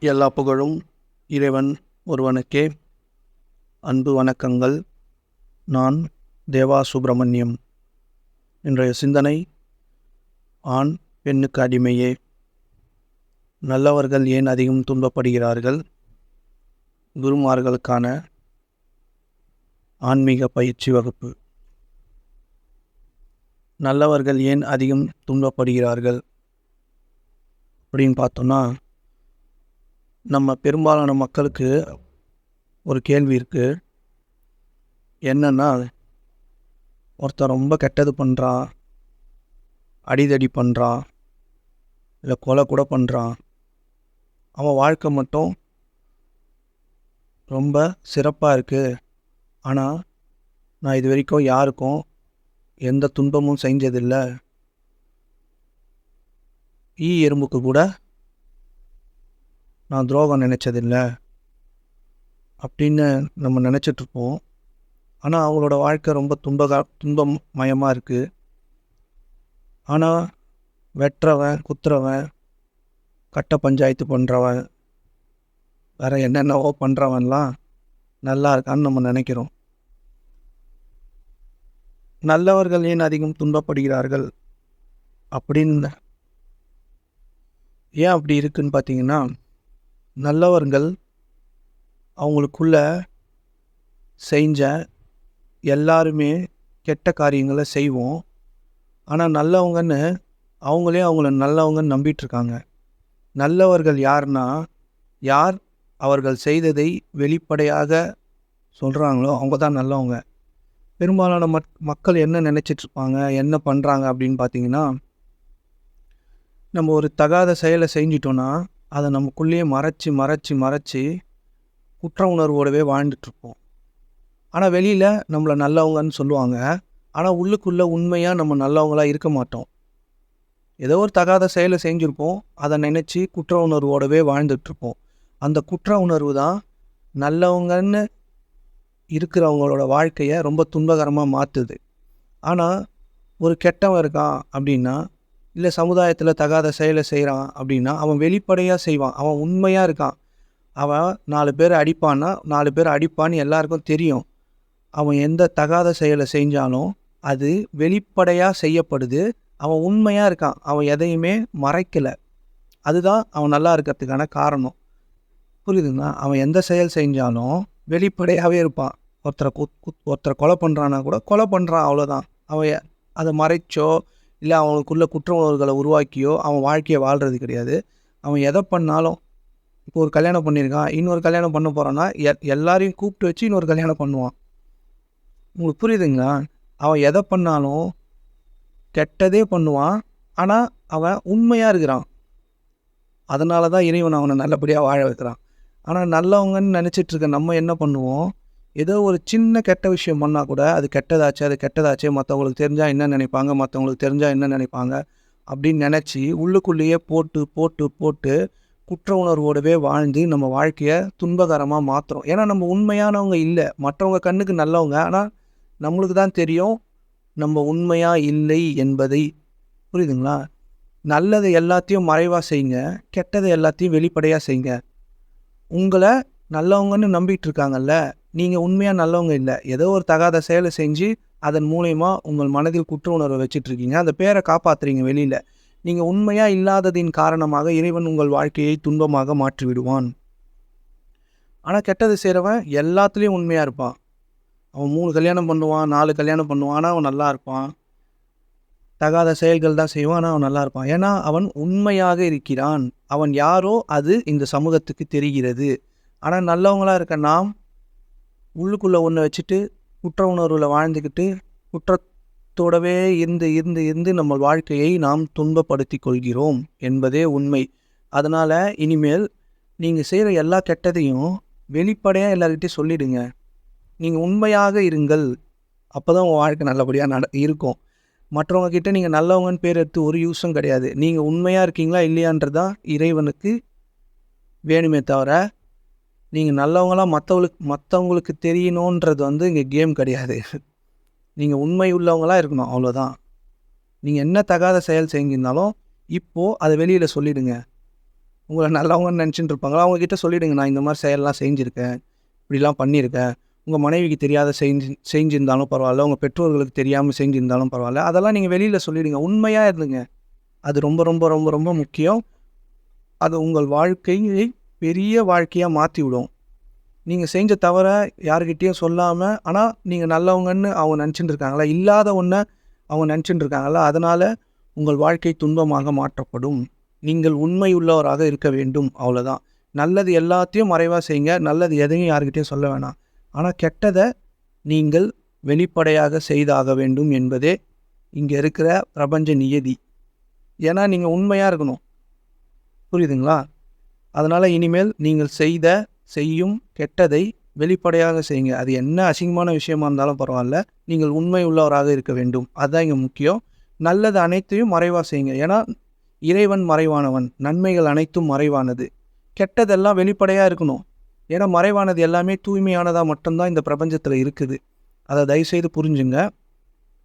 எல்லா புகழும் இறைவன் ஒருவனுக்கே. அன்பு வணக்கங்கள். நான் தேவா சுப்பிரமணியம் இன்றைய சிந்தனை ஆண் பெண்ணுக்கு அடிமையே. நல்லவர்கள் ஏன் அதிகம் துன்பப்படுகிறார்கள்? குருமார்களுக்கான ஆன்மீக பயிற்சி வகுப்பு. நல்லவர்கள் ஏன் அதிகம் துன்பப்படுகிறார்கள்? அப்படின்னு பார்த்தோன்னா நம்ம பெரும்பாலான மக்களுக்கு ஒரு கேள்வி இருக்குது என்னன்னா ஒருத்தன் ரொம்ப கெட்டது பண்ணுறான் அடிதடி பண்ணுறான் இல்லை கொலை கூட பண்ணுறான் அவன் வாழ்க்கை மட்டும் ரொம்ப சிறப்பாக இருக்குது ஆனால் நான் இது வரைக்கும் யாருக்கும் எந்த துன்பமும் செஞ்சதில்லை. ஈ எறும்புக்கு கூட நான் துரோகம் நினச்சதில்லை அப்படின்னு நம்ம நினச்சிட்ருப்போம் ஆனால் அவங்களோட வாழ்க்கை ரொம்ப துன்பகா துன்பமயமாக இருக்குது ஆனால் வெட்டுறவன் குத்துறவன் கட்ட பஞ்சாயத்து பண்ணுறவன் வேறு என்னென்னவோ பண்ணுறவன்லாம் நல்லா இருக்கான்னு நம்ம நினைக்கிறோம். நல்லவர்கள் ஏன் அதிகம் துன்பப்படுகிறார்கள்? அப்படின்னு ஏன் அப்படி இருக்குன்னு பார்த்தீங்கன்னா நல்லவர்கள் அவங்களுக்குள்ள செஞ்ச எல்லாருமே கெட்ட காரியங்களை செய்வோம். ஆனால் நல்லவங்கன்னு அவங்களே அவங்கள நல்லவங்கன்னு நம்பிட்டுருக்காங்க. நல்லவர்கள் யார்னா யார் அவர்கள் செய்ததை வெளிப்படையாக சொல்கிறாங்களோ அவங்க தான் நல்லவங்க. பெரும்பாலான மக் மக்கள் என்ன நினச்சிட்ருப்பாங்க என்ன பண்ணுறாங்க அப்படின்னு பார்த்தீங்கன்னா நம்ம ஒரு தகாத செயலை செஞ்சிட்டோன்னா அதை நமக்குள்ளேயே மறைச்சி மறைச்சி மறைச்சி குற்ற உணர்வோடவே வாழ்ந்துட்டுருப்போம். ஆனால் வெளியில் நம்மளை நல்லவங்கன்னு சொல்லுவாங்க. ஆனால் உள்ளுக்குள்ளே உண்மையாக நம்ம நல்லவங்களாக இருக்க மாட்டோம். ஏதோ ஒரு தகாத செயலை செஞ்சுருப்போம். அதை நினச்சி குற்ற உணர்வோடவே வாழ்ந்துட்டுருப்போம். அந்த குற்ற உணர்வு தான் நல்லவங்கன்னு இருக்கிறவங்களோட வாழ்க்கையை ரொம்ப துன்பகரமாக மாற்றுது ஆனால் ஒரு கெட்டவன் இருக்கான் அப்படின்னா இல்லை சமுதாயத்தில் தகாத செயலை செய்கிறான் அப்படின்னா அவன் வெளிப்படையாக செய்வான். அவன் உண்மையாக இருக்கான். அவன் நாலு பேர் அடிப்பான்னா நாலு பேர் அடிப்பான்னு எல்லாருக்கும் தெரியும். அவன் எந்த தகாத செயலை செஞ்சாலும் அது வெளிப்படையாக செய்யப்படுது. அவன் உண்மையாக இருக்கான். அவன் எதையுமே மறைக்கலை. அதுதான் அவன் நல்லா இருக்கிறதுக்கான காரணம். புரியுதுங்களா? அவன் எந்த செயல் செஞ்சாலும் வெளிப்படையாகவே இருப்பான். ஒருத்தரை குத் குத் ஒருத்தரை கொலை பண்ணுறான்னா கூட கொலை பண்ணுறான் அவ்வளோதான் அவன் அதை மறைச்சோ இல்லை அவனுக்குள்ள குற்ற உணர்வுகளை உருவாக்கியோ அவன் வாழ்க்கையை வாழ்கிறது கிடையாது. அவன் எதை பண்ணாலும் இப்போ ஒரு கல்யாணம் பண்ணியிருக்கான் இன்னொரு கல்யாணம் பண்ண போகிறான்னா எ எல்லாரையும் கூப்பிட்டு வச்சு இன்னொரு கல்யாணம் பண்ணுவான். உங்களுக்கு புரியுதுங்களா? அவன் எதை பண்ணாலும் கெட்டதே பண்ணுவான் ஆனால் அவன் உண்மையாக இருக்கிறான். அதனால தான் இறைவன் அவனை நல்லபடியாக வாழ வைக்கிறான். ஆனால் நல்லவங்கன்னு நினச்சிட்ருக்க நம்ம என்ன பண்ணுவோம்? ஏதோ ஒரு சின்ன கெட்ட விஷயம் பண்ணால் கூட அது கெட்டதாச்சு அது கெட்டதாச்சு மற்றவங்களுக்கு தெரிஞ்சால் என்ன நினைப்பாங்க? மற்றவங்களுக்கு தெரிஞ்சால் என்ன நினைப்பாங்க? அப்படின்னு நினச்சி உள்ளுக்குள்ளேயே போட்டு போட்டு போட்டு குற்ற உணர்வோடவே வாழ்ந்து நம்ம வாழ்க்கையை துன்பகரமாக மாற்றுறோம் ஏன்னா நம்ம உண்மையானவங்க இல்லை. மற்றவங்க கண்ணுக்கு நல்லவங்க. ஆனால் நம்மளுக்கு தான் தெரியும் நம்ம உண்மையாக இல்லை என்பதை. புரியுதுங்களா? நல்லதை எல்லாத்தையும் மறைவாக செய்யுங்க கெட்டதை எல்லாத்தையும் வெளிப்படையாக செய்யுங்க உங்களை நல்லவங்கன்னு நம்பிட்டு இருக்காங்கல்ல? நீங்கள் உண்மையாக நல்லவங்க இல்லை. ஏதோ ஒரு தகாத செயலை செஞ்சு அதன் மூலயமா உங்கள் மனதில் குற்ற உணர்வை வச்சிட்ருக்கீங்க அந்த பேரை காப்பாற்றுறீங்க வெளியில். நீங்கள் உண்மையாக இல்லாததின் காரணமாக இறைவன் உங்கள் வாழ்க்கையை துன்பமாக மாற்றிவிடுவான். ஆனால் கெட்டது செய்கிறவன் எல்லாத்துலேயும் உண்மையாக இருப்பான். அவன் மூணு கல்யாணம் பண்ணுவான் நாலு கல்யாணம் பண்ணுவான் ஆனால் அவன் நல்லா இருப்பான். தகாத செயல்கள் தான் செய்வான் ஆனால் அவன் நல்லா இருப்பான். ஏன்னா அவன் உண்மையாக இருக்கிறான். அவன் யாரோ அது இந்த சமூகத்துக்கு தெரிகிறது. ஆனால் நல்லவங்களாக இருக்க நாம் உள்ளுக்குள்ளே ஒன்று வச்சுட்டு குற்ற உணர்வில் வாழ்ந்துக்கிட்டு குற்றத்தோடவே இருந்து இருந்து இருந்து நம்ம வாழ்க்கையை நாம் துன்பப்படுத்தி கொள்கிறோம் என்பதே உண்மை. அதனால் இனிமேல் நீங்கள் செய்கிற எல்லா கெட்டதையும் வெளிப்படையாக எல்லார்கிட்டையும் சொல்லிடுங்க. நீங்கள் உண்மையாக இருங்கள். அப்போ தான் உங்கள் வாழ்க்கை நல்லபடியாக நட இருக்கும். மற்றவங்க கிட்ட நீங்கள் நல்லவங்கன்னு பேர் எடுத்து ஒரு யூஸும் கிடையாது. நீங்கள் உண்மையாக இருக்கீங்களா இல்லையான்றதான் இறைவனுக்கு வேணுமே தவிர நீங்கள் நல்லவங்களாம் மற்றவங்களுக்கு மற்றவங்களுக்கு தெரியணுன்றது வந்து இங்கே கேம் கிடையாது. நீங்கள் உண்மை உள்ளவங்களாக இருக்கணும் அவ்வளோதான் நீங்கள் என்ன தகாத செயல் செஞ்சிருந்தாலும் இப்போது அதை வெளியில் சொல்லிவிடுங்க உங்களை நல்லவங்கன்னு நினச்சிட்டு இருப்பாங்களா? அவங்கக்கிட்ட சொல்லிவிடுங்க நான் இந்த மாதிரி செயல்லாம் செஞ்சுருக்கேன். இப்படிலாம் பண்ணியிருக்கேன் உங்கள் மனைவிக்கு தெரியாத செஞ்சு செஞ்சிருந்தாலும் பரவாயில்ல. உங்கள் பெற்றோர்களுக்கு தெரியாமல் செஞ்சுருந்தாலும் பரவாயில்ல. அதெல்லாம் நீங்கள் வெளியில் சொல்லிவிடுங்க உண்மையாக இருந்துங்க. அது ரொம்ப ரொம்ப ரொம்ப ரொம்ப முக்கியம். அது உங்கள் வாழ்க்கையை பெரிய வாழ்க்கையாக மாற்றி விடும். நீங்கள் செஞ்ச தவிர யாருக்கிட்டேயும் சொல்லாமல் ஆனால் நீங்கள் நல்லவங்கன்னு அவங்க நினச்சிட்டு இருக்காங்களா? இல்லாத ஒன்றை அவங்க நினச்சிட்டு இருக்காங்களா? அதனால் உங்கள் வாழ்க்கை துன்பமாக மாற்றப்படும். நீங்கள் உண்மை உள்ளவராக இருக்க வேண்டும். அவ்வளோதான் நல்லது எல்லாத்தையும் மறைவாக செய்யுங்க. நல்லது எதையும் யாருக்கிட்டையும் சொல்ல வேணாம். ஆனால் கெட்டதை நீங்கள் வெளிப்படையாக செய்தாக வேண்டும் என்பதே இங்கே இருக்கிற பிரபஞ்ச நியதி. ஏன்னா நீங்கள் உண்மையாக இருக்கணும். புரியுதுங்களா? அதனால் இனிமேல் நீங்கள் செய்த செய்யும் கெட்டதை வெளிப்படையாக செய்யுங்க. அது என்ன அசிங்கமான விஷயமா இருந்தாலும் பரவாயில்ல. நீங்கள் உண்மை உள்ளவராக இருக்க வேண்டும். அதுதான் இங்கே முக்கியம். நல்லது அனைத்தையும் மறைவாக செய்யுங்க. ஏன்னா இறைவன் மறைவானவன். நன்மைகள் அனைத்தும் மறைவானது. கெட்டதெல்லாம் வெளிப்படையாக இருக்கணும். ஏன்னா மறைவானது எல்லாமே தூய்மையானதாக மட்டும்தான் இந்த பிரபஞ்சத்தில் இருக்குது. அதை தயவுசெய்து புரிஞ்சுங்க.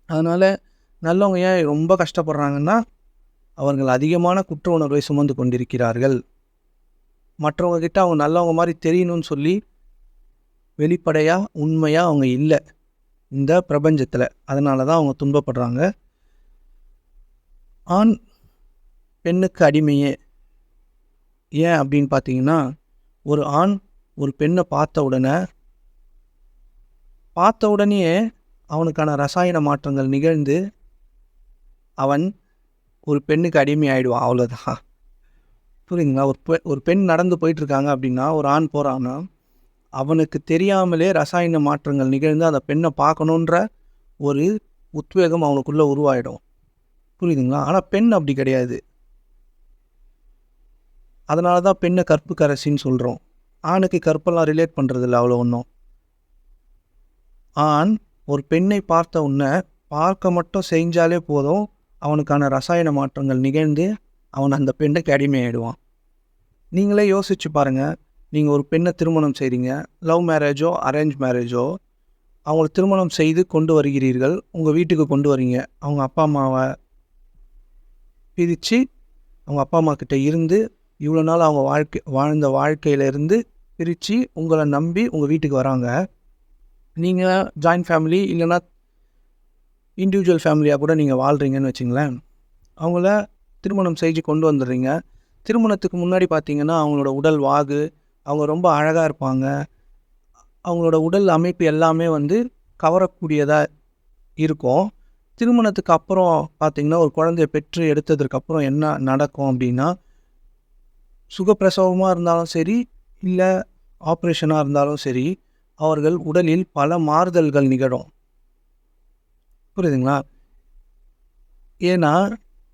அதனால் நல்லவங்க ஏன் ரொம்ப கஷ்டப்படுறாங்கன்னா அவர்கள் அதிகமான குற்ற உணர்வை சுமந்து கொண்டிருக்கிறார்கள். மற்றவங்க கிட்ட அவங்க நல்லவங்க மாதிரி தெரியணும்னு சொல்லி வெளிப்படையாக உண்மையாக அவங்க இல்லை இந்த பிரபஞ்சத்தில். அதனால தான் அவங்க துன்பப்படுறாங்க. ஆண் பெண்ணுக்கு அடிமையே. ஏன் அப்படின்னு பார்த்தீங்கன்னா ஒரு ஆண் ஒரு பெண்ணை பார்த்த உடனே பார்த்த உடனே அவனுக்கான ரசாயன மாற்றங்கள் நிகழ்ந்து அவன் ஒரு பெண்ணுக்கு அடிமை ஆகிடுவான் அவ்வளோதான் புரியுதுங்களா? ஒரு பெ ஒரு பெண் நடந்து போயிட்டுருக்காங்க அப்படின்னா ஒரு ஆண் போகிறான்னா அவனுக்கு தெரியாமலே ரசாயன மாற்றங்கள் நிகழ்ந்து அந்த பெண்ணை பார்க்கணுன்ற ஒரு உத்வேகம் அவனுக்குள்ளே உருவாயிடும். புரியுதுங்களா? ஆனால் பெண் அப்படி கிடையாது. அதனால தான் பெண்ணை கற்பு கரசின்னு சொல்கிறோம் ஆணுக்கு கற்பெல்லாம் ரிலேட் பண்ணுறதில்ல அவ்வளோ ஒன்றும் ஆண் ஒரு பெண்ணை பார்த்த உடனே பார்க்க மட்டும் செஞ்சாலே போதும் அவனுக்கான ரசாயன மாற்றங்கள் நிகழ்ந்து அவன் அந்த பெண்ணுக்கு அடிமையாயிடுவான். நீங்களே யோசிச்சு பாருங்கள் நீங்கள் ஒரு பெண்ணை திருமணம் செய்கிறீங்க லவ் மேரேஜோ அரேஞ்ச் மேரேஜோ அவங்கள திருமணம் செய்து கொண்டு வருகிறீர்கள். உங்கள் வீட்டுக்கு கொண்டு வரீங்க. அவங்க அப்பா அம்மாவை பிரித்து அவங்க அப்பா அம்மா கிட்ட இருந்து இவ்வளோ நாள் அவங்க வாழ்க்கை வாழ்ந்த வாழ்க்கையிலேருந்து பிரித்து உங்களை நம்பி உங்கள் வீட்டுக்கு வராங்க. நீங்கள் ஜாயின்ட் ஃபேமிலி இல்லைன்னா இண்டிவிஜுவல் ஃபேமிலியாக கூட நீங்கள் வாழ்கிறீங்கன்னு வச்சிங்களேன். அவங்கள திருமணம் செஞ்சு கொண்டு வந்துடுறீங்க. திருமணத்துக்கு முன்னாடி பார்த்திங்கன்னா அவங்களோட உடல் வாகு அவங்க ரொம்ப அழகாக இருப்பாங்க. அவங்களோட உடல் அமைப்பு எல்லாமே வந்து கவரக்கூடியதாக இருக்கும். திருமணத்துக்கு அப்புறம் பார்த்திங்கன்னா ஒரு குழந்தைய பெற்று எடுத்ததுக்கப்புறம் என்ன நடக்கும் அப்படின்னா சுகப்பிரசவமாக இருந்தாலும் சரி இல்லை ஆப்ரேஷனாக இருந்தாலும் சரி அவர்கள் உடலில் பல மாறுதல்கள் நிகழும். புரியுதுங்களா? ஏன்னா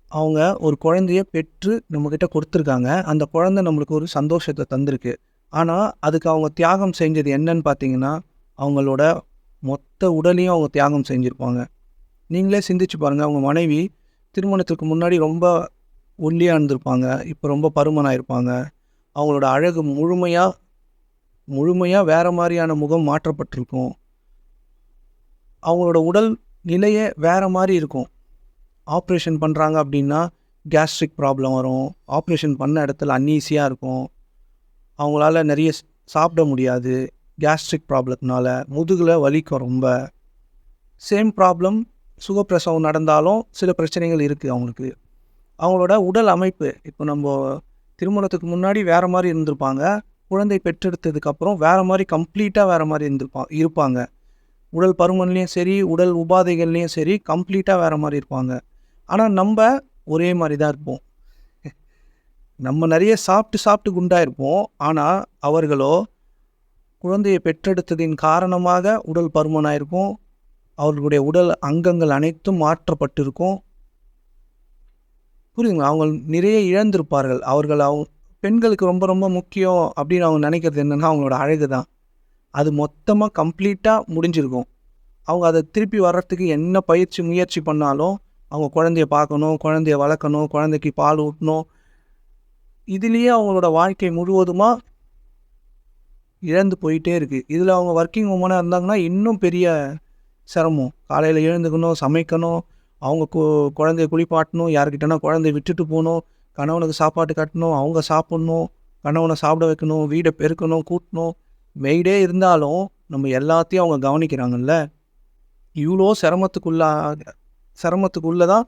அவங்க ஒரு குழந்தைய பெற்று நம்மக்கிட்ட கொடுத்துருக்காங்க. அந்த குழந்தை நம்மளுக்கு ஒரு சந்தோஷத்தை தந்திருக்கு. ஆனால் அதுக்கு அவங்க தியாகம் செஞ்சது என்னன்னு பார்த்தீங்கன்னா அவங்களோட மொத்த உடலையும் அவங்க தியாகம் செஞ்சுருப்பாங்க. நீங்களே சிந்திச்சு பாருங்கள் அவங்க மனைவி திருமணத்துக்கு முன்னாடி ரொம்ப ஒல்லியாக இருந்திருப்பாங்க. இப்போ ரொம்ப பருமனாக இருப்பாங்க அவங்களோட அழகு முழுமையாக முழுமையாக வேறு மாதிரியான முகம் மாற்றப்பட்டிருக்கும். அவங்களோட உடல் நிலையே வேறு மாதிரி இருக்கும். ஆப்ரேஷன் பண்ணுறாங்க அப்படின்னா கேஸ்ட்ரிக் ப்ராப்ளம் வரும். ஆப்ரேஷன் பண்ண இடத்துல அன்ஈஸியாக இருக்கும். அவங்களால நிறைய சாப்பிட முடியாது. கேஸ்ட்ரிக் ப்ராப்ளத்தினால முதுகில் வலிக்கும் ரொம்ப. சேம் ப்ராப்ளம் சுகப்பிரசவம் நடந்தாலும் சில பிரச்சனைகள் இருக்குது அவங்களுக்கு. அவங்களோட உடல் அமைப்பு இப்போ நம்ம திருமணத்துக்கு முன்னாடி வேறு மாதிரி இருந்திருப்பாங்க. குழந்தை பெற்றெடுத்ததுக்கப்புறம் வேறு மாதிரி கம்ப்ளீட்டாக வேறு மாதிரி இருந்திருப்பாங்க இருப்பாங்க. உடல் பருமன்லேயும் சரி உடல் உபாதைகள்லேயும் சரி கம்ப்ளீட்டாக வேறு மாதிரி இருப்பாங்க. ஆனால் நம்ம ஒரே மாதிரி தான் இருப்போம். நம்ம நிறைய சாப்பிட்டு சாப்பிட்டு குண்டாக இருப்போம் ஆனால் அவர்களோ குழந்தையை பெற்றெடுத்ததின் காரணமாக உடல் பருமனாயிருக்கும். அவர்களுடைய உடல் அங்கங்கள் அனைத்தும் மாற்றப்பட்டிருக்கும். புரியுதுங்களா? அவங்க நிறைய இழந்திருப்பார்கள். அவர்கள் அவங்க பெண்களுக்கு ரொம்ப ரொம்ப முக்கியம் அப்படின்னு அவங்க நினைக்கிறது என்னென்னா அவங்களோட அழகு தான். அது மொத்தமாக கம்ப்ளீட்டாக முடிஞ்சிருக்கும். அவங்க அதை திருப்பி வர்றதுக்கு என்ன பயிற்சி முயற்சி பண்ணாலும் அவங்க குழந்தைய பார்க்கணும் குழந்தைய வளர்க்கணும் குழந்தைக்கு பால் ஊட்டணும். இதுலேயே அவங்களோட வாழ்க்கை முழுவதுமாக இழந்து போயிட்டே இருக்குது இதில் அவங்க ஒர்க்கிங் உமனாக இருந்தாங்கன்னா இன்னும் பெரிய சிரமம். காலையில் எழுந்துக்கணும் சமைக்கணும் அவங்க கு குழந்தைய குளிப்பாட்டணும் யாருக்கிட்டனா குழந்தைய விட்டுட்டு போகணும் கணவனுக்கு சாப்பாடு கட்டணும் அவங்க சாப்பிட்ணும் கணவனை சாப்பிட வைக்கணும் வீடை பெருக்கணும் கூட்டணும். மெய்டே இருந்தாலும் நம்ம எல்லாத்தையும் அவங்க கவனிக்கிறாங்கல்ல. இவ்வளோ சிரமத்துக்குள்ளா சிரமத்துக்குள்ளே தான்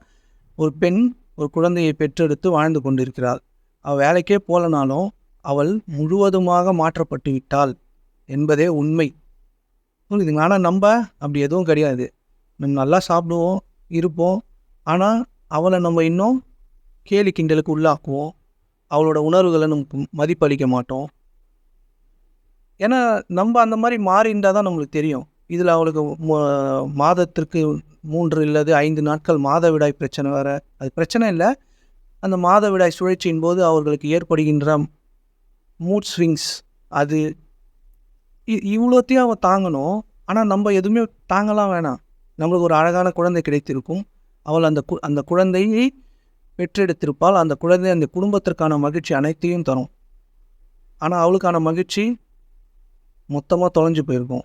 ஒரு பெண் ஒரு குழந்தையை பெற்றெடுத்து வாழ்ந்து கொண்டிருக்கிறாள். அவள் வேலைக்கே போகலனாலும் அவள் முழுவதுமாக மாற்றப்பட்டு விட்டாள் என்பதே உண்மை. புரியுதுங்க ஆனால் நம்ம அப்படி எதுவும் கிடையாது. நம்ம நல்லா சாப்பிடுவோம் இருப்போம். ஆனால் அவளை நம்ம இன்னும் கேலி கிண்டலுக்கு உள்ளாக்குவோம். அவளோட உணர்வுகளை நமக்கு மதிப்பளிக்க மாட்டோம். ஏன்னா நம்ம அந்த மாதிரி மாறி இருந்தால் தான் நம்மளுக்கு தெரியும். இதில் அவளுக்கு மாதத்திற்கு மூன்று இல்லது ஐந்து நாட்கள் மாதவிடாய் பிரச்சனை வர அது பிரச்சனை இல்லை. அந்த மாதவிடாய் சுழற்சியின் போது அவர்களுக்கு ஏற்படுகின்ற மூட் ஸ்விங்ஸ் அது இ- இவ்வளோத்தையும் அவன் தாங்கணும். ஆனால் நம்ம எதுவுமே தாங்கலாம் வேணாம். நம்மளுக்கு ஒரு அழகான குழந்தை கிடைத்திருக்கும். அவள் அந்த கு அந்த குழந்தையை பெற்றெடுத்திருப்பால் அந்த குழந்தை அந்த குடும்பத்திற்கான மகிழ்ச்சி அனைத்தையும் தரும். ஆனால் அவளுக்கான மகிழ்ச்சி மொத்தமாக தொலைஞ்சு போயிருக்கும்.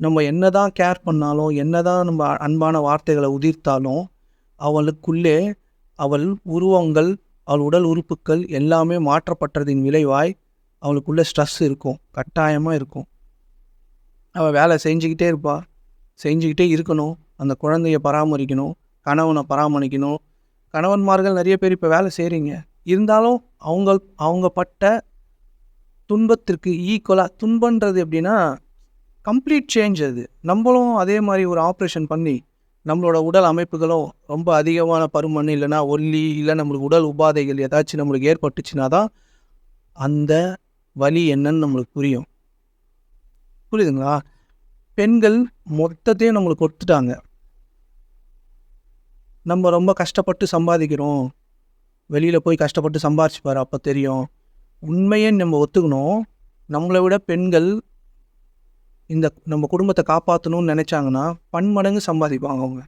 நம்ம என்னதான் கேர் பண்ணாலும் என்னதான் நம்ம அன்பான வார்த்தைகளை உதிர்த்தாலும் அவளுக்குள்ளே அவள் உருவங்கள் அவள் உடல் உறுப்புக்கள் எல்லாமே மாற்றப்பட்டதின் விளைவாய் அவளுக்குள்ளே ஸ்ட்ரெஸ் இருக்கும் கட்டாயமாக இருக்கும். அவள் வேலை செஞ்சுக்கிட்டே இருப்பாள் செஞ்சுக்கிட்டே இருக்கணும். அந்த குழந்தைய பராமரிக்கணும் கணவனை பராமரிக்கணும். கணவன்மார்கள் நிறைய பேர் இப்போ வேலை செய்கிறீங்க இருந்தாலும் அவங்க அவங்க பட்ட துன்பத்திற்கு ஈக்குவலாக துன்பன்றது எப்படின்னா கம்ப்ளீட் சேஞ்ச் அது. நம்மளும் அதே மாதிரி ஒரு ஆப்ரேஷன் பண்ணி நம்மளோட உடல் அமைப்புகளும் ரொம்ப அதிகமான பருமன் இல்லைன்னா ஒல்லி இல்லை நம்மளுக்கு உடல் உபாதைகள் ஏதாச்சும் நம்மளுக்கு ஏற்பட்டுச்சுன்னா தான் அந்த வலி என்னன்னு நம்மளுக்கு புரியும். புரியுதுங்களா? பெண்கள் மொத்தத்தையும் நம்மளுக்கு கொடுத்துட்டாங்க நம்ம ரொம்ப கஷ்டப்பட்டு சம்பாதிக்கிறோம். வெளியில் போய் கஷ்டப்பட்டு சம்பாதிச்சுப்பார் அப்போ தெரியும். உண்மையே நம்ம ஒத்துக்கணும். நம்மளை விட பெண்கள் இந்த நம்ம குடும்பத்தை காப்பாற்றணும்னு நினச்சாங்கன்னா பன்மடங்கு சம்பாதிப்பாங்க அவங்க.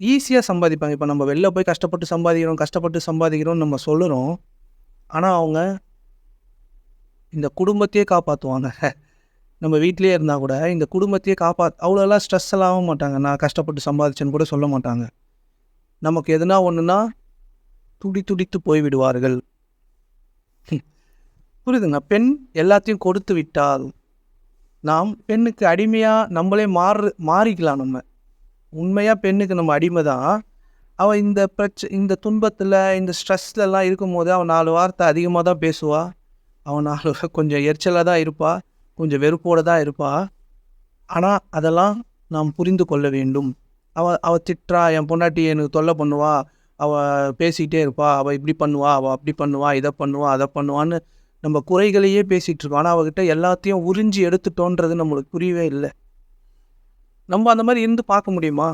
ஈஸியாக சம்பாதிப்பாங்க. இப்போ நம்ம வெளில போய் கஷ்டப்பட்டு சம்பாதிக்கிறோம் கஷ்டப்பட்டு சம்பாதிக்கிறோம்னு நம்ம சொல்லுறோம். ஆனால் அவங்க இந்த குடும்பத்தையே காப்பாற்றுவாங்க நம்ம வீட்டிலேயே இருந்தால் கூட இந்த குடும்பத்தையே காப்பாற்று அவ்வளோலாம் ஸ்ட்ரெஸ் எல்லாம் ஆக மாட்டாங்க. நான் கஷ்டப்பட்டு சம்பாதிச்சேன்னு கூட சொல்ல மாட்டாங்க. நமக்கு எதுனா ஒன்றுனா துடி துடித்து போய் விடுவார்கள். புரியுதுங்க பெண் எல்லாத்தையும் கொடுத்து விட்டால் நாம் பெண்ணுக்கு அடிமையாக நம்மளே மாறு மாறிக்கலாம் நம்ம. உண்மையாக பெண்ணுக்கு நம்ம அடிமை தான் அவள் இந்த பிரச்ச இந்த துன்பத்தில் இந்த ஸ்ட்ரெஸ்லலாம் இருக்கும்போது அவன் நாலு வார்த்தை அதிகமாக தான் பேசுவாள் அவன் நாலு கொஞ்சம் எரிச்சலாக தான் இருப்பாள் கொஞ்சம் வெறுப்போடு தான் இருப்பாள் ஆனால் அதெல்லாம் நாம் புரிந்து கொள்ள வேண்டும். அவள் அவள் திட்டுறா என் பொண்டாட்டி எனக்கு தொல்லை பண்ணுவா. அவள் பேசிக்கிட்டே இருப்பாள் அவள் இப்படி பண்ணுவா அவள் அப்படி பண்ணுவா இதை பண்ணுவா அதை பண்ணுவான்னு நம்ம குறைகளையே பேசிகிட்டு இருக்கோம். ஆனால் அவகிட்ட எல்லாத்தையும் உறிஞ்சி எடுத்துட்டோன்றது நம்மளுக்கு புரியவே இல்லை. நம்ம அந்த மாதிரி இருந்து பார்க்க முடியுமா?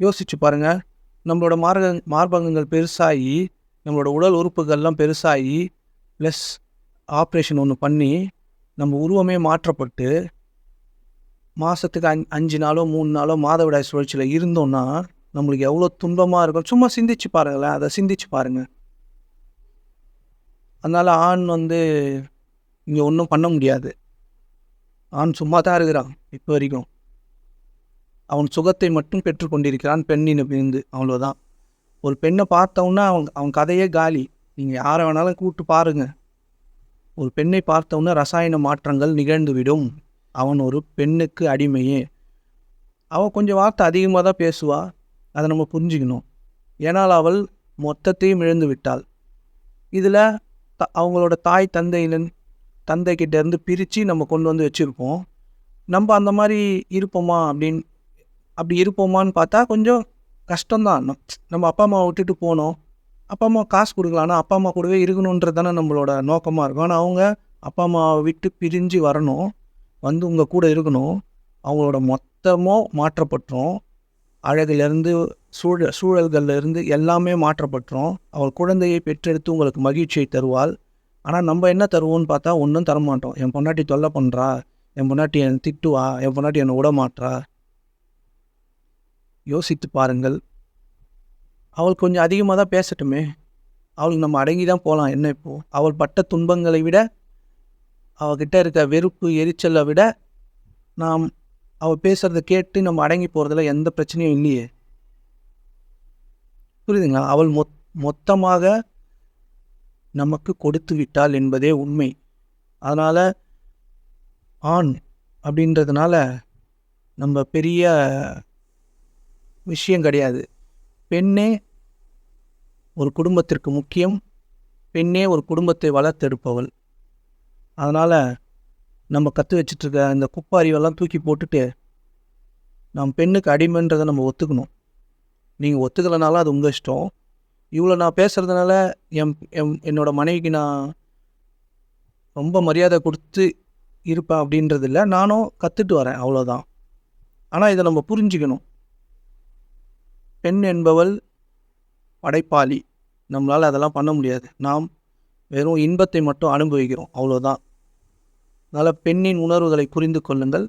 யோசிச்சு பாருங்கள் நம்மளோட மார்க மார்பகங்கள் பெருசாகி நம்மளோட உடல் உறுப்புகள்லாம் பெருசாகி ப்ளஸ் ஆப்ரேஷன் ஒன்று பண்ணி நம்ம உருவமே மாற்றப்பட்டு மாதத்துக்கு அஞ் அஞ்சு நாளோ மூணு நாளோ மாதவிடாய் சுழற்சியில் இருந்தோன்னா நம்மளுக்கு எவ்வளோ துன்பமாக இருக்கும். சும்மா சிந்திச்சு பாருங்களேன். அதை சிந்திச்சு பாருங்கள் அதனால் ஆண் வந்து இங்கே ஒன்றும் பண்ண முடியாது. ஆண் சும்மா தான் இருக்கிறான் இப்போ வரைக்கும். அவன் சுகத்தை மட்டும் பெற்றுக்கொண்டிருக்கிறான் பெண்ணின் பிரிந்து அவ்வளோதான் ஒரு பெண்ணை பார்த்தோன்னா அவன் அவன் கதையே காலி. நீங்கள் யாரை வேணாலும் கூப்பிட்டு பாருங்க. ஒரு பெண்ணை பார்த்தோன்னா ரசாயன மாற்றங்கள் நிகழ்ந்துவிடும். அவன் ஒரு பெண்ணுக்கு அடிமையே. அவள் கொஞ்சம் வார்த்தை அதிகமாக தான் பேசுவா. அதை நம்ம புரிஞ்சுக்கணும். ஏனால் அவள் மொத்தத்தையும் இழந்து விட்டாள். இதில் த அவங்களோட தாய் தந்தையிலன் தந்தைக்கிட்டேருந்து பிரித்து நம்ம கொண்டு வந்து வச்சுருப்போம். நம்ம அந்த மாதிரி இருப்போமா அப்படின்னு அப்படி இருப்போமான்னு பார்த்தா கொஞ்சம் கஷ்டம்தான். நம்ம அப்பா அம்மாவை விட்டுட்டு போனோம். அப்பா அம்மா காசு கொடுக்கலாம் ஆனால் அப்பா அம்மா கூடவே இருக்கணுன்றது தானே நம்மளோட நோக்கமாக இருக்கும். ஆனால் அவங்க அப்பா அம்மாவை விட்டு பிரிஞ்சு வரணும். வந்து உங்கள் கூட இருக்கணும். அவங்களோட மொத்தமும் மாற்றப்பட்டுரும் அழகுலேருந்து சூழ சூழல்கள்ல இருந்து எல்லாமே மாற்றப்பட்டுரும். அவள் குழந்தையை பெற்றெடுத்து உங்களுக்கு மகிழ்ச்சியை தருவாள். ஆனால் நம்ம என்ன தருவோம்னு பார்த்தா ஒன்றும் தரமாட்டோம் என் பொண்டாட்டி தொல்லை பண்ணுறா என் பொண்டாட்டி என்னை திட்டுவா. என் பொண்டாட்டி என்னை விட யோசித்து பாருங்கள். அவள் கொஞ்சம் அதிகமாக தான் பேசட்டுமே. அவளுக்கு நம்ம அடங்கி தான் போகலாம் என்ன இப்போது அவள் பட்ட துன்பங்களை விட அவகிட்ட இருக்க வெறுப்பு எரிச்சலை விட நாம் அவள் பேசுகிறத கேட்டு நம்ம அடங்கி போகிறதுல எந்த பிரச்சனையும் இல்லையே. புரியுதுங்களா? அவள் மொத் மொத்தமாக நமக்கு கொடுத்து விட்டாள் என்பதே உண்மை. அதனால் ஆண் அப்படின்றதுனால நம்ம பெரிய விஷயம் கிடையாது. பெண்ணே ஒரு குடும்பத்திற்கு முக்கியம். பெண்ணே ஒரு குடும்பத்தை வளர்த்தெடுப்பவள். அதனால் நம்ம கற்று வச்சிட்ருக்க இந்த குப்பாரிவெல்லாம் தூக்கி போட்டுட்டு நாம் பெண்ணுக்கு அடிமைன்றதை நம்ம ஒத்துக்கணும். நீங்கள் ஒத்துக்கலைனாலும் அது உங்கள் இஷ்டம். இவ்வளோ நான் பேசுகிறதுனால என் என் என்னோடய மனைவிக்கு நான் ரொம்ப மரியாதை கொடுத்து இருப்பேன் அப்படின்றது இல்லை. நானும் கற்றுட்டு வரேன் அவ்வளோதான் ஆனால் இதை நம்ம புரிஞ்சுக்கணும். பெண் என்பவள் படைப்பாளி. நம்மளால் அதெல்லாம் பண்ண முடியாது. நாம் வெறும் இன்பத்தை மட்டும் அனுபவிக்கிறோம் அவ்வளோதான் அதனால் பெண்ணின் உணர்வுகளை புரிந்து கொள்ளுங்கள்.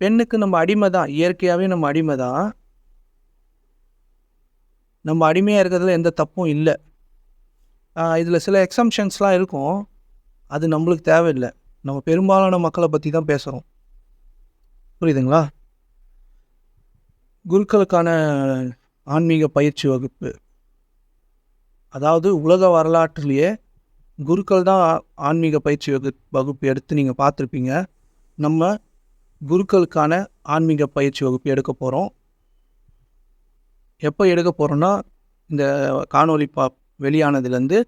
பெண்ணுக்கு நம்ம அடிமை தான் இயற்கையாகவே நம்ம அடிமை தான் நம்ம அடிமையாக இருக்கிறதுல எந்த தப்பும் இல்லை. இதில் சில எக்ஸம்ஷன்ஸ்லாம் இருக்கும். அது நம்மளுக்கு தேவையில்லை. நம்ம பெரும்பாலான மக்களை பற்றி தான் பேசுகிறோம் புரியுதுங்களா? குருக்களுக்கான ஆன்மீக பயிற்சி வகுப்பு. அதாவது உலக வரலாற்றிலேயே குருக்கள் தான் ஆன்மீக பயிற்சி வகு வகுப்பு எடுத்து நீங்கள் பார்த்துருப்பீங்க. நம்ம குருக்களுக்கான ஆன்மீக பயிற்சி வகுப்பு எடுக்க போகிறோம் எப்போ எடுக்க போகிறோன்னா இந்த காணொலி பா வெளியானதுலேருந்து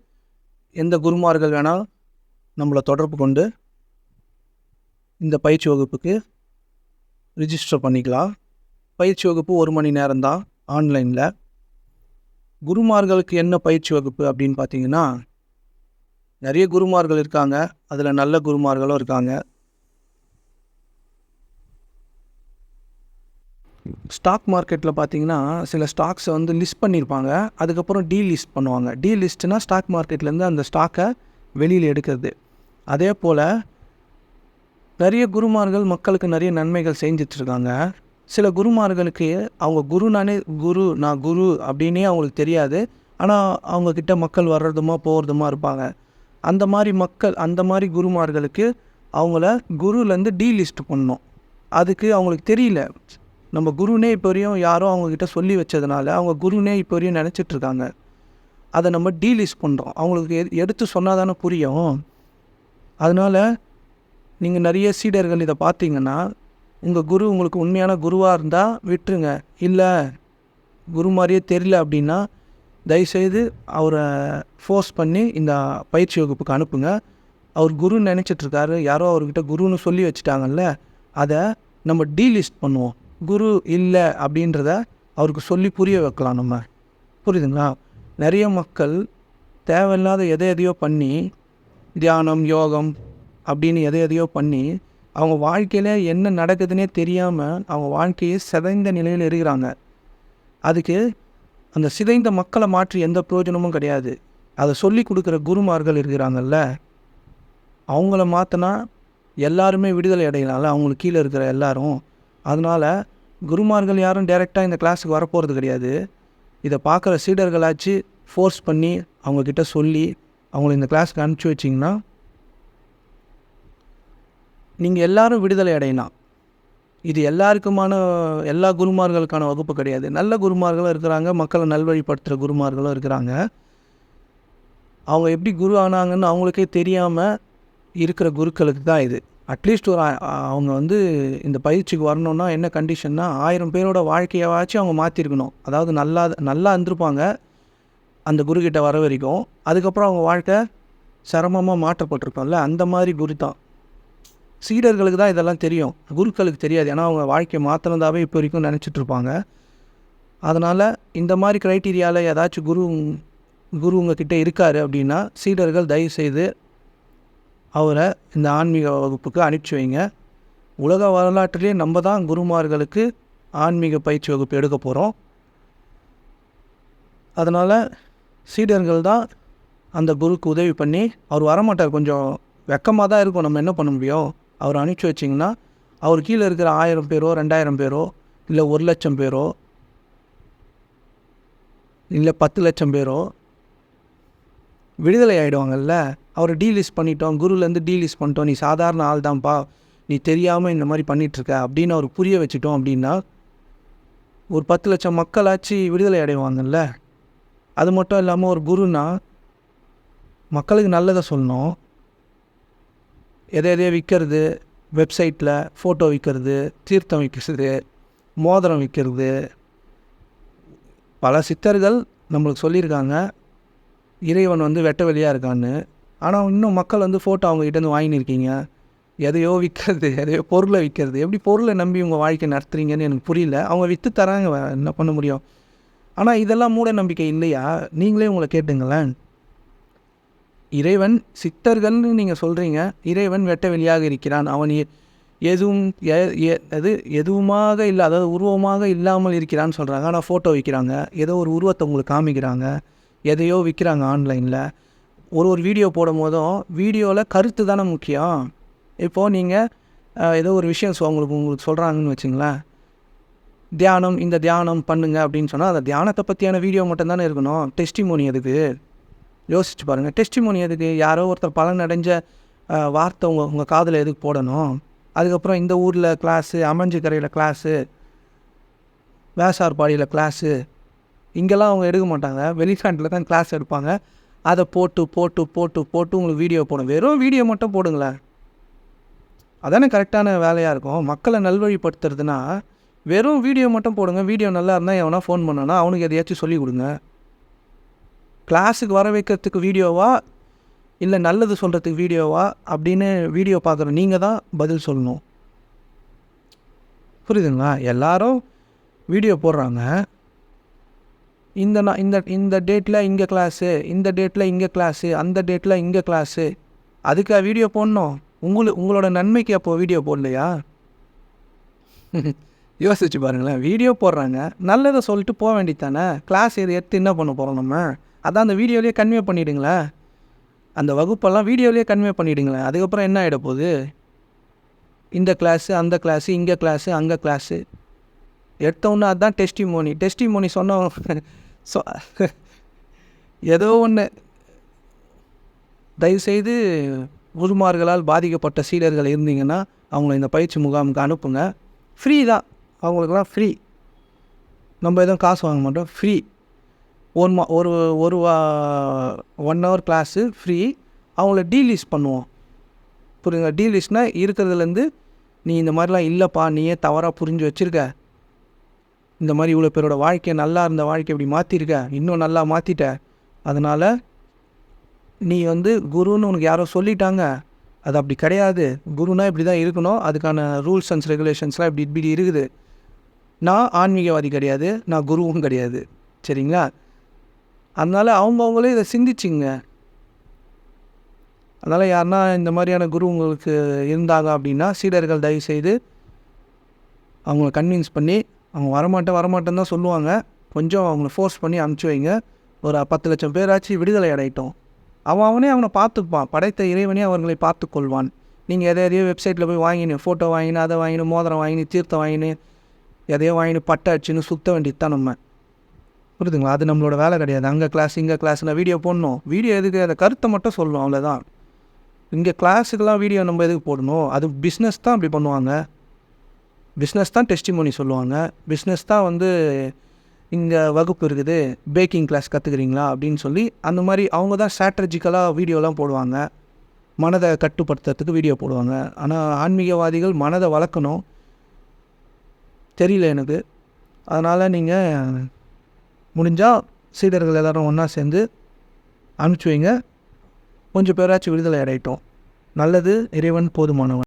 எந்த குருமார்கள் வேணால் நம்மளை தொடர்பு கொண்டு இந்த பயிற்சி வகுப்புக்கு ரிஜிஸ்டர் பண்ணிக்கலாம். பயிற்சி வகுப்பு ஒரு மணி நேரம்தான் ஆன்லைனில் குருமார்களுக்கு என்ன பயிற்சி வகுப்பு அப்படின்னு பார்த்தீங்கன்னா நிறைய குருமார்கள் இருக்காங்க. அதில் நல்ல குருமார்களும் இருக்காங்க. ஸ்டாக் மார்க்கெட்டில் பார்த்தீங்கன்னா சில ஸ்டாக்ஸை வந்து லிஸ்ட் பண்ணியிருப்பாங்க அதுக்கப்புறம் டீ லிஸ்ட் பண்ணுவாங்க. டீ லிஸ்ட்னா ஸ்டாக் மார்க்கெட்லேருந்து அந்த ஸ்டாக்கை வெளியில் எடுக்கிறது. அதே போல் நிறைய குருமார்கள் மக்களுக்கு நிறைய நன்மைகள் செஞ்சிட்ருக்காங்க. சில குருமார்களுக்கு அவங்க குருனானே குரு நான் குரு அப்படின்னே அவங்களுக்கு தெரியாது. ஆனால் அவங்கக்கிட்ட மக்கள் வர்றதுமா போகிறதுமா இருப்பாங்க. அந்த மாதிரி மக்கள் அந்த மாதிரி குருமார்களுக்கு அவங்கள குருலேருந்து டீ லிஸ்ட் பண்ணணும். அதுக்கு அவங்களுக்கு தெரியல. நம்ம குருனே இப்போ வரையும் யாரோ அவங்கக்கிட்ட சொல்லி வச்சதுனால அவங்க குருனே இப்போ வரையும் நினச்சிட்ருக்காங்க. அதை நம்ம டீ பண்ணுறோம் அவங்களுக்கு எ எடுத்து சொன்னால் தானே புரியும். அதனால் நீங்கள் நிறைய சீடர்கள் இதை பார்த்தீங்கன்னா உங்கள் குரு உங்களுக்கு உண்மையான குருவாக இருந்தால் விட்டுருங்க. இல்லை குரு மாதிரியே தெரியல அப்படின்னா தயவுசெய்து அவரை ஃபோர்ஸ் பண்ணி இந்த பயிற்சி வகுப்புக்கு அனுப்புங்க. அவர் குரு நினச்சிட்ருக்காரு. யாரோ அவர்கிட்ட குருன்னு சொல்லி வச்சுட்டாங்கல்ல அதை நம்ம டீலிஸ்ட் பண்ணுவோம். குரு இல்லை அப்படின்றத அவருக்கு சொல்லி புரிய வைக்கலாம் நம்ம. புரியுதுங்களா? நிறைய மக்கள் தேவையில்லாத எதை எதையோ பண்ணி தியானம் யோகம் அப்படின்னு எதை எதையோ பண்ணி அவங்க வாழ்க்கையில் என்ன நடக்குதுன்னே தெரியாமல் அவங்க வாழ்க்கையை சிதைந்த நிலையில் இருக்கிறாங்க. அதுக்கு அந்த சிதைந்த மக்களை மாற்றி எந்த பிரயோஜனமும் கிடையாது. அதை சொல்லி கொடுக்குற குருமார்கள் இருக்கிறாங்கல்ல அவங்கள மாற்றினா எல்லாருமே விடுதலை அடையலாம்ல அவங்களுக்கு கீழே இருக்கிற எல்லாரும். அதனால் குருமார்கள் யாரும் டைரெக்டாக இந்த கிளாஸுக்கு வரப்போகிறது கிடையாது. இதை பார்க்குற சீடர்களாச்சு ஃபோர்ஸ் பண்ணி அவங்கக்கிட்ட சொல்லி அவங்கள இந்த கிளாஸுக்கு அனுப்பிச்சி வச்சிங்கன்னா நீங்கள் எல்லாரும் விடுதலை அடையலாம். இது எல்லாருக்குமான எல்லா குருமார்களுக்கான வகுப்பு கிடையாது. நல்ல குருமார்களும் இருக்கிறாங்க மக்களை நல்வழிப்படுத்துகிற குருமார்களும் இருக்கிறாங்க. அவங்க எப்படி குரு ஆனாங்கன்னு அவங்களுக்கே தெரியாமல் இருக்கிற குருக்களுக்கு தான் இது. அட்லீஸ்ட் ஒரு அவங்க வந்து இந்த பயிற்சிக்கு வரணுன்னா என்ன கண்டிஷன்னா ஆயிரம் பேரோட வாழ்க்கையாச்சும் அவங்க மாற்றிருக்கணும் அதாவது நல்லா நல்லா இருந்திருப்பாங்க அந்த குருக்கிட்ட வர வரைக்கும். அதுக்கப்புறம் அவங்க வாழ்க்கை சிரமமாக மாற்றப்பட்டிருக்கோம்ல. அந்த மாதிரி குரு தான். சீடர்களுக்கு தான் இதெல்லாம் தெரியும். குருக்களுக்கு தெரியாது. ஏன்னா அவங்க வாழ்க்கையை மாற்றினதாவே இப்போ வரைக்கும் நினச்சிட்டு இருப்பாங்க. அதனால் இந்த மாதிரி க்ரைட்டீரியாவில் ஏதாச்சும் குரு குரு உங்ககிட்ட இருக்காரு அப்படின்னா சீடர்கள் தயவு செய்து அவரை இந்த ஆன்மீக வகுப்புக்கு அனுப்பிச்சி வைங்க. உலக வரலாற்றிலே நம்ம தான் குருமார்களுக்கு ஆன்மீக பயிற்சி வகுப்பு எடுக்க போகிறோம் அதனால் சீடர்கள் தான் அந்த குருக்கு உதவி பண்ணி அவர் வரமாட்டார். கொஞ்சம் வெக்கமாக தான் இருக்கும். நம்ம என்ன பண்ண முடியும்? அவர் அனுப்பிச்சி வச்சிங்கன்னா அவர் கீழே இருக்கிற ஆயிரம் பேரோ ரெண்டாயிரம் பேரோ இல்லை ஒரு லட்சம் பேரோ இல்லை பத்து லட்சம் பேரோ விடுதலை ஆகிடுவாங்கல்ல அவரை டீலிஸ்ட் பண்ணிட்டோம் குருலேருந்து டீலிஸ்ட் பண்ணிட்டோம் நீ சாதாரண ஆள் தான்ப்பா நீ தெரியாமல் இந்த மாதிரி பண்ணிகிட்ருக்க அப்படின்னு அவர் புரிய வச்சுட்டோம் அப்படின்னா ஒரு பத்து லட்சம் மக்களாச்சு விடுதலை அடைவாங்கல்ல? அது மட்டும் இல்லாமல் ஒரு குருனா மக்களுக்கு நல்லதை சொல்லணும். எதை எதையோ விற்கிறது வெப்சைட்டில் ஃபோட்டோ விற்கிறது தீர்த்தம் விற்கிறது மோதிரம் விற்கிறது. பல சித்தர்கள் நம்மளுக்கு சொல்லியிருக்காங்க இறைவன் வந்து வெட்ட வெளியாக இருக்கான்னு. ஆனால் இன்னும் மக்கள் வந்து ஃபோட்டோ அவங்ககிட்டேருந்து வாங்கின்னு இருக்கீங்க எதையோ விற்கிறது எதையோ பொருளை விற்கிறது. எப்படி பொருளை நம்பி உங்கள் வாழ்க்கை நடத்துறீங்கன்னு எனக்கு புரியல. அவங்க விற்று தராங்க என்ன பண்ண முடியும்? ஆனால் இதெல்லாம் மூட நம்பிக்கை இல்லையா? நீங்களே உங்களை கேட்டுங்களேன். இறைவன் சித்தர்கள்னு நீங்கள் சொல்கிறீங்க இறைவன் வெட்ட வெளியாக இருக்கிறான். அவன் எதுவும் எ- எ- அது எதுவுமாக இல்லை அதாவது உருவமாக இல்லாமல் இருக்கிறான்னு சொல்கிறாங்க ஆனால் ஃபோட்டோ விற்கிறாங்க ஏதோ ஒரு உருவத்தை உங்களுக்கு காமிக்கிறாங்க. எதையோ விற்கிறாங்க ஆன்லைனில் ஒரு ஒரு வீடியோ போடும் போதும் வீடியோவில் கருத்து தானே முக்கியம் இப்போது நீங்கள் ஏதோ ஒரு விஷயம் உங்களுக்கு உங்களுக்கு சொல்கிறாங்கன்னு வச்சுங்களேன். தியானம் இந்த தியானம் பண்ணுங்க அப்படின்னு சொன்னால் அந்த தியானத்தை பற்றியான வீடியோ மட்டும் தானே இருக்கணும். டெஸ்டிமோனி எதுக்கு? யோசிச்சு பாருங்கள் டெஸ்டிமோனி எதுக்கு? யாரோ ஒருத்தர் பலன் அடைஞ்ச வார்த்தை உங்கள் உங்கள் காதில் எதுக்கு போடணும்? அதுக்கப்புறம் இந்த ஊரில் கிளாஸு அமைஞ்சிக்கரையில் கரையில் கிளாஸு வேசார்பாடியில் கிளாஸு இங்கெல்லாம் அவங்க எடுக்க மாட்டாங்க. வெளிநாட்டில் தான் கிளாஸ் எடுப்பாங்க. அதை போட்டு போட்டு போட்டு போட்டு உங்களுக்கு வீடியோ போடும் வெறும் வீடியோ மட்டும் போடுங்களேன். அதானே கரெக்டான வேலையாக இருக்கும். மக்களை நல்வழிப்படுத்துறதுனா வெறும் வீடியோ மட்டும் போடுங்க. வீடியோ நல்லா இருந்தால் எவனா ஃபோன் பண்ணானா அவனுக்கு எதையாச்சும் சொல்லி கொடுங்க. கிளாஸுக்கு வர வைக்கிறதுக்கு வீடியோவா இல்லை நல்லது சொல்கிறதுக்கு வீடியோவா அப்படின்னு வீடியோ பார்க்குற நீங்கள் தான் பதில் சொல்லணும். புரியுதுங்களா? எல்லாரும் வீடியோ போடுறாங்க. இந்த நான் இந்த இந்த டேட்டில் இங்கே கிளாஸு இந்த டேட்டில் இங்கே கிளாஸு அந்த டேட்டில் இங்கே கிளாஸு அதுக்காக வீடியோ போடணும். உங்களுக்கு உங்களோட நன்மைக்கு அப்போது வீடியோ போடலையா? யோசிச்சு பாருங்களேன். வீடியோ போடுறாங்க. நல்லதை சொல்லிட்டு போக வேண்டியது தானே கிளாஸ் எது எடுத்து என்ன பண்ண போகிறோம் நம்ம? அதான் அந்த வீடியோலேயே கன்வே பண்ணிவிடுங்களேன் அந்த வகுப்பெல்லாம் வீடியோலேயே கன்வே பண்ணிவிடுங்களேன் அதுக்கப்புறம் என்ன ஆகிட போகுது? இந்த கிளாஸு அந்த கிளாஸு இங்கே கிளாஸு அங்கே கிளாஸு எடுத்தவொன்னே அதுதான் டெஸ்டிமோனி டெஸ்டிமோனி சொன்னவங்க ஸோ ஏதோ ஒன்று தயவுசெய்து குருமார்களால் பாதிக்கப்பட்ட சீடர்கள் இருந்தீங்கன்னா அவங்கள இந்த பயிற்சி முகாமுக்கு அனுப்புங்க. ஃப்ரீ தான். அவங்களுக்குலாம் ஃப்ரீ நம்ம எதுவும் காசு வாங்க மாட்டோம். ஃப்ரீ ஒன் மா ஒரு ஒரு ஒன் ஹவர் கிளாஸு ஃப்ரீ அவங்கள டீலிஸ்ட் பண்ணுவோம். புரியுங்க டீலிஸ்ட்னால் இருக்கிறதுலேருந்து நீ இந்த மாதிரிலாம் இல்லைப்பா. நீயே தவறாக புரிஞ்சு வச்சுருக்க. இந்த மாதிரி இவ்வளோ பேரோட வாழ்க்கையை நல்லா இருந்த வாழ்க்கை இப்படி மாற்றிருக்க இன்னும் நல்லா மாற்றிட்ட அதனால் நீ வந்து குருன்னு உனக்கு யாரோ சொல்லிட்டாங்க. அது அப்படி கிடையாது. குருனா இப்படி தான் இருக்கணும். அதுக்கான ரூல்ஸ் அண்ட் ரெகுலேஷன்ஸ்லாம் இப்படி இப்படி இருக்குது. நான் ஆன்மீகவாதி கிடையாது. நான் குருவும் கிடையாது. சரிங்களா? அதனால் அவங்கவுங்களே இதை சிந்திச்சிங்க. அதனால் யாருன்னா இந்த மாதிரியான குரு உங்களுக்கு இருந்தாங்க அப்படின்னா சீடர்கள் தயவு செய்து அவங்கள கன்வின்ஸ் பண்ணி அவங்க வரமாட்டேன் வரமாட்டேன்னு தான் சொல்லுவாங்க. கொஞ்சம் அவங்கள ஃபோர்ஸ் பண்ணி அனுப்பிச்சி வைங்க. ஒரு பத்து லட்சம் பேராச்சும் விடுதலை அடையிட்டோம். அவன் அவனே அவனை பார்த்துப்பான். படைத்த இறைவனே அவர்களை பார்த்து கொள்வான் நீங்கள் எதை எதையோ வெப்சைட்டில் போய் வாங்கினு ஃபோட்டோ வாங்கினு அதை வாங்கினு மோதிரம் வாங்கினு தீர்த்தம் வாங்கினு எதையோ வாங்கினு பட்டை அடிச்சுன்னு சுத்த வேண்டியது தான் நம்ம. புரியுதுங்களா? அது நம்மளோட வேலை கிடையாது. அங்கே கிளாஸ் இங்கே கிளாஸில் வீடியோ போடணும். வீடியோ எதுக்கு? அந்த கருத்தை மட்டும் சொல்லணும் அவ்வளோதான் இங்கே கிளாஸுக்கெல்லாம் வீடியோ நம்ம எதுக்கு போடணும்? அது பிஸ்னஸ் தான் அப்படி பண்ணுவாங்க. பிஸ்னஸ் தான் டெஸ்டிமோனி சொல்லுவாங்க. பிஸ்னஸ் தான் வந்து இங்கே வகுப்பு இருக்குது. பேக்கிங் கிளாஸ் கற்றுக்குறீங்களா அப்படின்னு சொல்லி அந்த மாதிரி அவங்க தான் ஸ்ட்ராட்டஜிக்கலாக வீடியோலாம் போடுவாங்க. மனதை கட்டுப்படுத்துறதுக்கு வீடியோ போடுவாங்க. ஆனால் ஆன்மீகவாதிகள் மனதை வளர்க்கணும். தெரியல எனக்கு. அதனால் நீங்கள் முடிஞ்சால் சீடர்கள் எல்லாரும் ஒன்றா சேர்ந்து அனுப்பிச்சி வைங்க. கொஞ்சம் பேராச்சும் விடுதலை அடையிட்டோம். நல்லது இறைவன் போதுமானவன்.